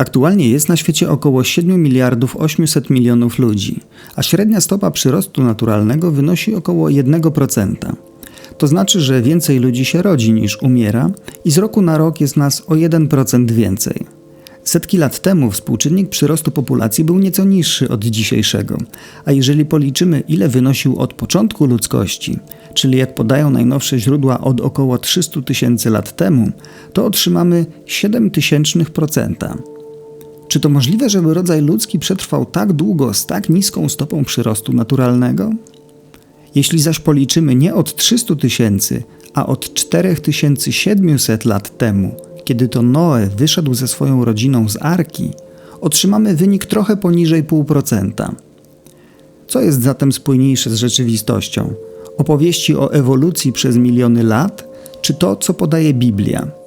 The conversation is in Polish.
Aktualnie jest na świecie około 7 miliardów 800 milionów ludzi, a średnia stopa przyrostu naturalnego wynosi około 1%. To znaczy, że więcej ludzi się rodzi niż umiera i z roku na rok jest nas o 1% więcej. Setki lat temu współczynnik przyrostu populacji był nieco niższy od dzisiejszego, a jeżeli policzymy, ile wynosił od początku ludzkości, czyli jak podają najnowsze źródła od około 300 tysięcy lat temu, to otrzymamy 0,07%. Czy to możliwe, żeby rodzaj ludzki przetrwał tak długo z tak niską stopą przyrostu naturalnego? Jeśli zaś policzymy nie od 300 tysięcy, a od 4700 lat temu, kiedy to Noe wyszedł ze swoją rodziną z arki, otrzymamy wynik trochę poniżej 0,5%. Co jest zatem spójniejsze z rzeczywistością? Opowieści o ewolucji przez miliony lat, czy to, co podaje Biblia?